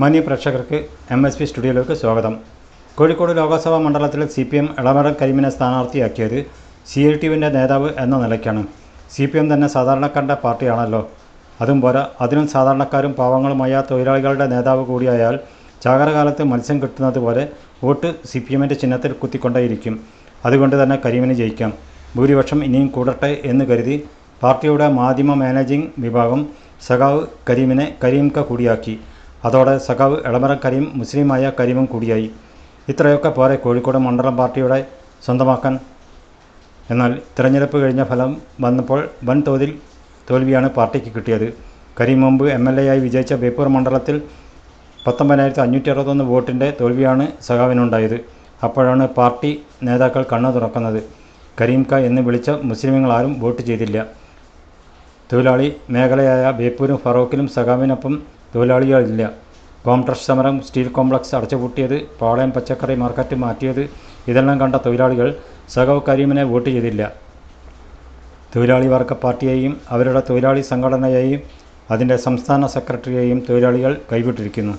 മാന്യ പ്രേക്ഷകർക്ക് M S P സ്റ്റുഡിയോയിലേക്ക് സ്വാഗതം. കോഴിക്കോട് ലോക്സഭാ മണ്ഡലത്തിൽ സി പി എം എളമരം കരിമിനെ സ്ഥാനാർത്ഥിയാക്കിയത് സി ഐ ടി വിന്റെ നേതാവ് എന്ന നിലയ്ക്കാണ്. സി പി എം തന്നെ സാധാരണക്കാരുടെ പാർട്ടിയാണല്ലോ. അതും പോരാ അതിനും സാധാരണക്കാരും പാവങ്ങളുമായ തൊഴിലാളികളുടെ നേതാവ് കൂടിയായാൽ ചാകരകാലത്ത് മത്സ്യം കിട്ടുന്നത് പോലെ വോട്ട് സി പി എമ്മിന്റെ ചിഹ്നത്തിൽ കുത്തിക്കൊണ്ടേയിരിക്കും. അതുകൊണ്ട് തന്നെ കരീമിന് ജയിക്കാം. ഭൂരിപക്ഷം ഇനിയും കൂടട്ടെ എന്ന് കരുതി പാർട്ടിയുടെ മാധ്യമ മാനേജിംഗ് വിഭാഗം സഖാവ് കരീമിനെ കരീംക കൂടിയാക്കി. അതോടെ സഖാവ് എളമരം കരീം മുസ്ലിമായ കരീമും കൂടിയായി. ഇത്രയൊക്കെ പോരെ കോഴിക്കോട് മണ്ഡലം പാർട്ടിയുടെ സ്വന്തമാക്കാൻ. എന്നാൽ തിരഞ്ഞെടുപ്പ് കഴിഞ്ഞ ഫലം വന്നപ്പോൾ വൻ തോതിൽ തോൽവിയാണ് പാർട്ടിക്ക് കിട്ടിയത്. കരീം മുമ്പ് എം എൽ എ ആയി വിജയിച്ച ബേപ്പൂർ മണ്ഡലത്തിൽ പത്തൊമ്പതിനായിരത്തി അഞ്ഞൂറ്റി അറുപത്തൊന്ന് വോട്ടിന്റെ തോൽവിയാണ് സഖാവിനുണ്ടായത്. അപ്പോഴാണ് പാർട്ടി നേതാക്കൾ കണ്ണു തുറക്കുന്നത്. കരീംക എന്ന് വിളിച്ച മുസ്ലിമുകളാരും വോട്ട് ചെയ്തില്ല. തൊഴിലാളി മേഖലയായ ബേപ്പൂരും ഫറോക്കിലും സഖാവിനൊപ്പം തൊഴിലാളികളില്ല. കോംട്രസ്റ്റ് സമരം സ്റ്റീൽ കോംപ്ലക്സ് അടച്ചുപൂട്ടിയത് പാളയം പച്ചക്കറി മാർക്കറ്റ് മാറ്റിയത് ഇതെല്ലാം കണ്ട തൊഴിലാളികൾ സഖാവ് കരീമിനെ വോട്ട് ചെയ്തില്ല. തൊഴിലാളി വർഗ പാർട്ടിയെയും അവരുടെ തൊഴിലാളി സംഘടനയെയും അതിന്റെ സംസ്ഥാന സെക്രട്ടറിയെയും തൊഴിലാളികൾ കൈവിട്ടിരിക്കുന്നു.